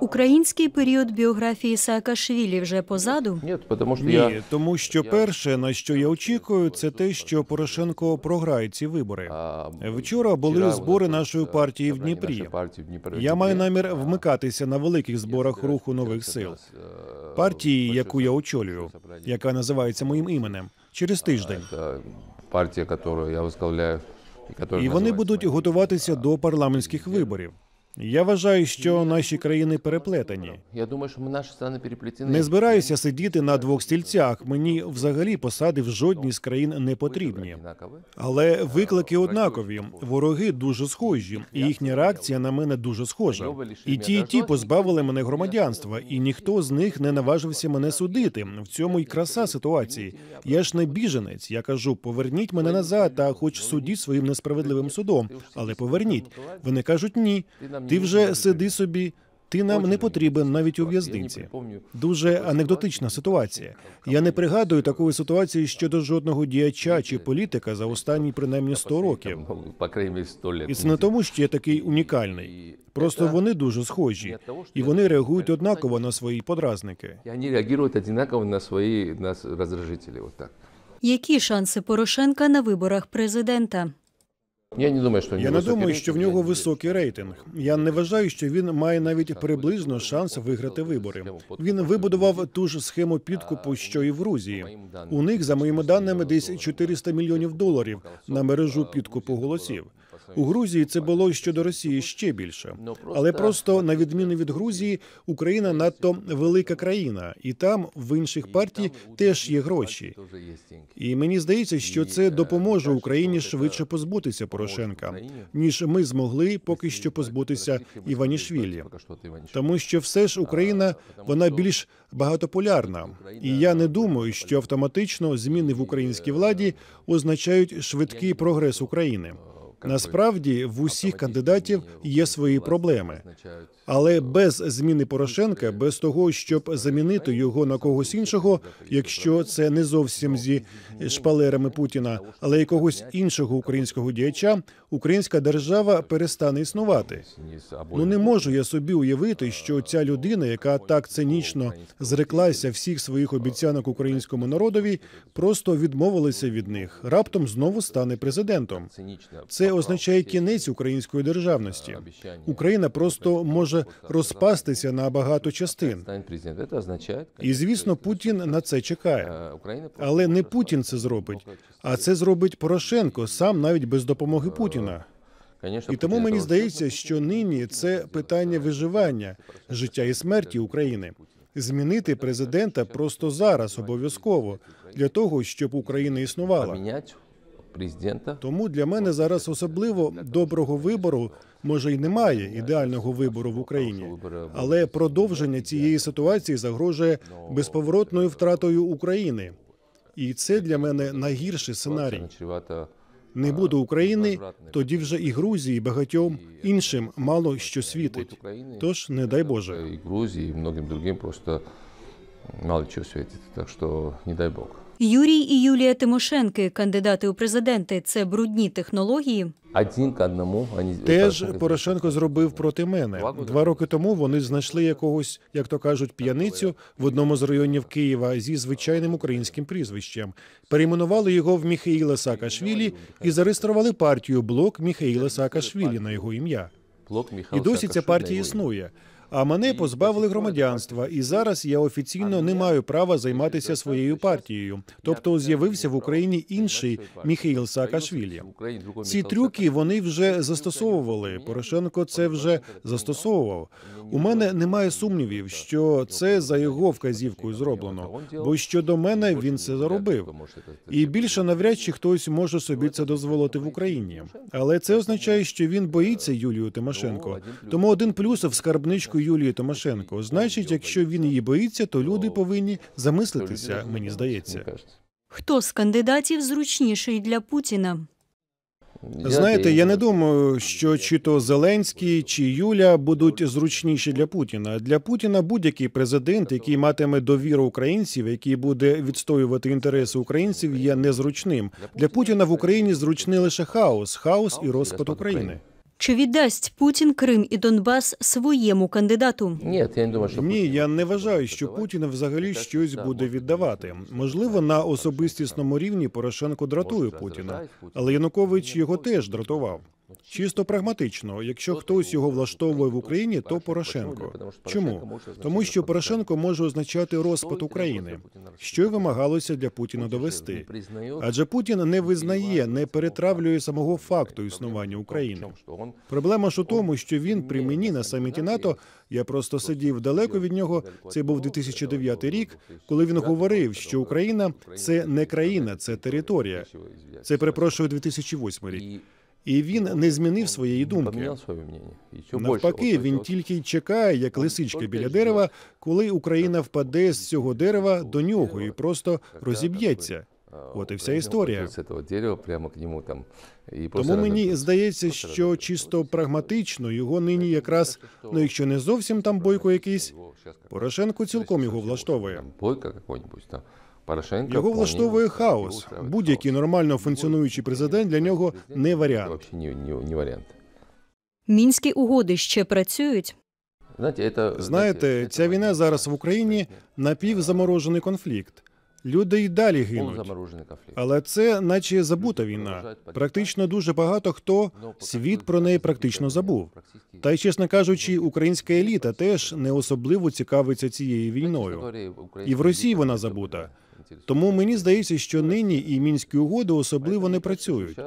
Український період біографії Саакашвілі вже позаду. Нет, потому что я... Ні, тому що перше, на що я очікую, це те, що Порошенко програє ці вибори. а, Вчора були вчера у збори нас нашої было партії в собрание Дніпрі. нашей партии в Днепре. Я маю намір А, вмикатися на великих зборах я руху собираюсь нових как сил, раз, э, партії, большое яку я собрание, очолюю, большое собрание. яка називається моїм іменем, через тиждень. Это партия, которую я возглавляю. И, которая І вони называется будуть моим готуватися до парламентських виборів. Я вважаю, що наші країни переплетені. Я думаю, что мы наши страны переплетены. Не збираюся сидіти на двох стільцях. Мені взагалі посади в жодній з країн не потрібні. Одинаковые. Але виклики однакові. Вороги дуже схожі, і їхня реакція на мене дуже схожа. І ті, і ті позбавили мене громадянства, і ніхто з них не наважився мене судити. В цьому й краса ситуації. Я ж не біженець. Я кажу, поверніть мене назад, та хоч судіть своїм несправедливим судом. Але поверніть. Вони кажуть ні. Ти вже сиди собі. Ти нам не потрібен навіть у в'язниці. Дуже анекдотична ситуація. Я не пригадую такої ситуації щодо жодного діяча чи політика за останні принаймні 100 років. По крайней мере, сто лет. І це не тому, що я такий унікальний. Просто вони дуже схожі, і вони реагують однаково на свої подразники. И они реагируют одинаково на свои на с- раздражители. Вот так. Які шанси Порошенка на виборах президента? Я не думаю, що Я не думаю, що в нього високий рейтинг. Я не вважаю, що він має навіть приблизно шанс виграти вибори. Він вибудував ту ж схему підкупу, що і в Грузії. У них, за моїми даними, десь 400 мільйонів доларів на мережу підкупу голосів. У Грузії це було щодо Росії ще більше. Але просто на відміну від Грузії, Україна надто велика країна, і там в інших партій теж є гроші. І мені здається, що це допоможе Україні швидше позбутися Порошенка, ніж ми змогли поки що позбутися Іванішвілі. Тому що все ж Україна вона більш багатополярна, і я не думаю, що автоматично зміни в українській владі означають швидкий прогрес України. Насправді в усіх кандидатів є свої проблеми. Але без зміни Порошенка, без того, щоб замінити його на когось іншого, якщо це не зовсім зі шпалерами Путіна, але якогось іншого українського діяча, українська держава перестане існувати. Ну не можу я собі уявити, що ця людина, яка так цинічно зреклася всіх своїх обіцянок українському народові, просто відмовилася від них. Раптом знову стане президентом. цинично Це означає кінець української державності. Україна просто може розпастися на багато частин. станет президент. Это означает, І звісно, Путін на це чекає. э, Украина просто Але не Путін це зробить, а це зробить Порошенко сам навіть без допомоги Путіна. Конечно, І тому Путин мені это здається, що нині це питання виживання, життя і смерті України. Змінити президента просто зараз обов'язково для того, щоб Україна існувала. президента. Тому для мене зараз особливо доброго вибору, може й немає ідеального вибору в Україні, але продовження цієї ситуації загрожує безповоротною втратою України. І це для мене найгірший сценарій. Не буде України, тоді вже і Грузії, і багатьом іншим мало що світить. Украины. Тож не дай Боже. и Грузии, и многим другим просто мало чего светит. Так что не дай бог. Юрій і Юлія Тимошенки, кандидати у президенти, це брудні технології. Один к одному Теж Порошенко зробив проти мене. Два роки тому вони знайшли якогось, як то кажуть, п'яницю в одному з районів Києва зі звичайним українським прізвищем. Перейменували його в Міхаїла Саакашвілі і зареєстрували партію блок Міхаїла Саакашвілі на його ім'я. Блок І досі ця партія існує. А мене позбавили громадянства, і зараз я офіційно не маю права займатися своєю партією. Тобто з'явився в Україні інший Міхаїл Саакашвілі. Ці трюки вони вже застосовували. Порошенко це вже застосовував. У мене немає сумнівів, що це за його вказівкою зроблено. Бо щодо мене він це заробив. І більше навряд чи хтось може собі це дозволити в Україні. Але це означає, що він боїться Юлію Тимошенко. Тому один плюс в скарбничку Юлії Тимошенко. Значить, якщо він її боїться, то люди повинні замислитися. Мені здається. Хто з кандидатів зручніший для Путіна? Знаєте, я не думаю, що чи то Зеленський, чи Юля будуть зручніші для Путіна. Для Путіна будь-який президент, який матиме довіру українців, який буде відстоювати інтереси українців, є незручним. Для Путіна в Україні зручний лише хаос, хаос і розпад України. Чи віддасть Путін Крим і Донбас своєму кандидату? Ні, я не думаю, что... Ні, я не вважаю, що. Путін взагалі щось буде віддавати. Можливо, на особистісному рівні Порошенко дратує Путіна. але Янукович його теж дратував. Чисто прагматично, якщо хтось його влаштовує в Україні, то Порошенко. Чому? Тому що Порошенко може означати розпад України, що й вимагалося для Путіна довести. Адже Путін не визнає, не перетравлює самого факту існування України. Проблема ж у тому, що він при мені на саміті НАТО, я просто сидів далеко від нього. Це був 2009 рік, коли він говорив, що Україна це не країна, це територія. Це перепрошую 2008 рік. І він не змінив своєї думки. Навпаки, він тільки й чекає, як лисичка біля дерева, коли Україна впаде з цього дерева до нього і просто розіб'ється. От і вся історія. Тому мені здається, що чисто прагматично його нині якраз, ну якщо не зовсім там бойко якийсь, Порошенко цілком його влаштовує. Какой-нибудь там. Порошенко Його вполне влаштовує его хаос. устраивает Будь-який хаос. нормально функціонуючий президент для нього не Это варіант. вообще не, не, не вариант. Мінські угоди ще працюють. Знаете, это, Знаєте, ця війна зараз в Україні напівзаморожений конфлікт. Люди й далі гинуть. Полузамороженный конфликт. Але це наче забута війна. Практично дуже багато хто світ про неї практично забув. Та й, чесно кажучи, українська еліта теж не особливо цікавиться цією війною. І в Росії вона забута. Тому мені здається, що нині і мінські угоди особливо не працюють.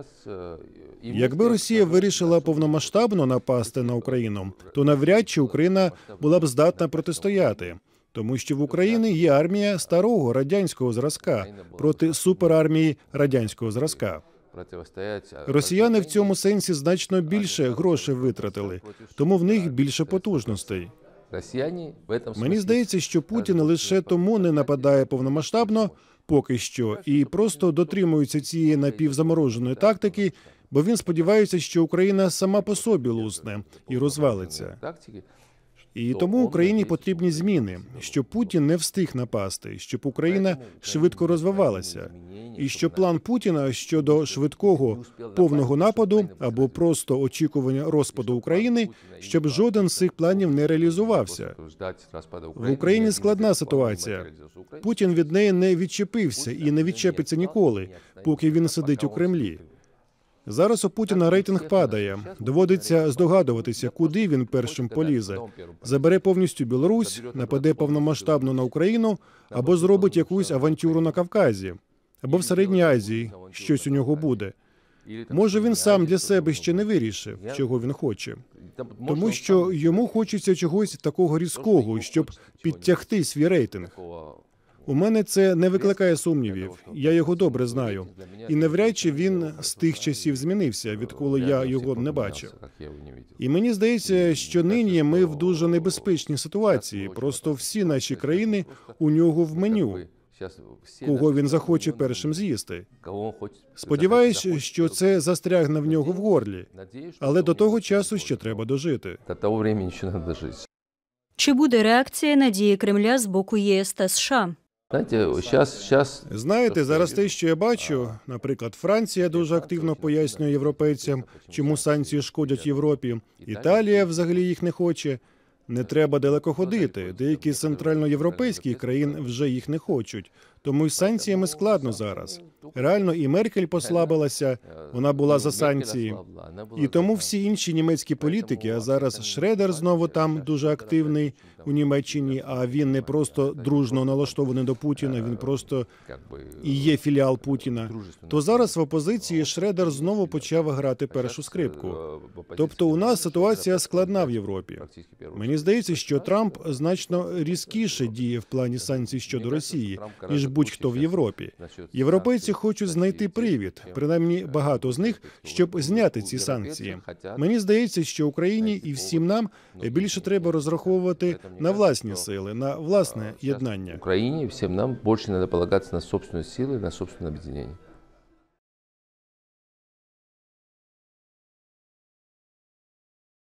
Якби Росія вирішила повномасштабно напасти на Україну, то навряд чи Україна була б здатна протистояти, тому що в Україні є армія старого радянського зразка проти суперармії радянського зразка. Росіяни в цьому сенсі значно більше грошей витратили, тому в них більше потужностей. Росіяни в этом Мені здається, що Путін лише тому не нападає повномасштабно, поки що, і просто дотримується цієї напівзамороженої тактики, бо він сподівається, що Україна сама по собі лусне і розвалиться. І тому Україні потрібні зміни, щоб Путін не встиг напасти, щоб Україна швидко розвивалася, і що план Путіна щодо швидкого повного нападу або просто очікування розпаду України, щоб жоден з цих планів не реалізувався. В Україні складна ситуація. Путін від неї не відчепився і не відчепиться ніколи, поки він сидить у Кремлі. Зараз у Путіна рейтинг падає. Доводиться здогадуватися, куди він першим полізе. Забере повністю Білорусь, нападе повномасштабно на Україну або зробить якусь авантюру на Кавказі, або в Середній Азії щось у нього буде. Може, він сам для себе ще не вирішив, чого він хоче, тому що йому хочеться чогось такого різкого, щоб підтягти свій рейтинг. У мене це не викликає сумнівів. Я його добре знаю. І навряд чи він з тих часів змінився, відколи я його не бачив. І мені здається, що нині ми в дуже небезпечній ситуації. Просто всі наші країни у нього в меню, кого він захоче першим з'їсти. Сподіваюсь, що це застрягне в нього в горлі, але до того часу ще треба дожити. До того времени еще надо дожить. Чи буде реакція на дії Кремля з боку ЄС та США? Знаете, щас, щас... Знаєте, зараз те, що я бачу, наприклад, Франція дуже активно пояснює європейцям, чому санкції шкодять Європі. Італія взагалі їх не хоче. Не треба далеко ходити. Деякі з центральноєвропейських країн вже їх не хочуть. Тому й санкціями складно зараз. Реально, і Меркель послабилася, вона була за санкції. І тому всі інші німецькі політики, а зараз Шредер знову там дуже активний у Німеччині. А він не просто дружно налаштований до Путіна, він просто і є філіал Путіна. То зараз в опозиції Шредер знову почав грати першу скрипку. Тобто, у нас ситуація складна в Європі. Мені здається, що Трамп значно різкіше діє в плані санкцій щодо Росії, ніж будь-хто в Європі. Європейці хочуть знайти привід, принаймні багато з них, щоб зняти ці санкції. Мені здається, що Україні і всім нам більше треба розраховувати на власні сили, на власне єднання. Украине, всем нам больше надо полагаться на собственные силы, на собственное объединение.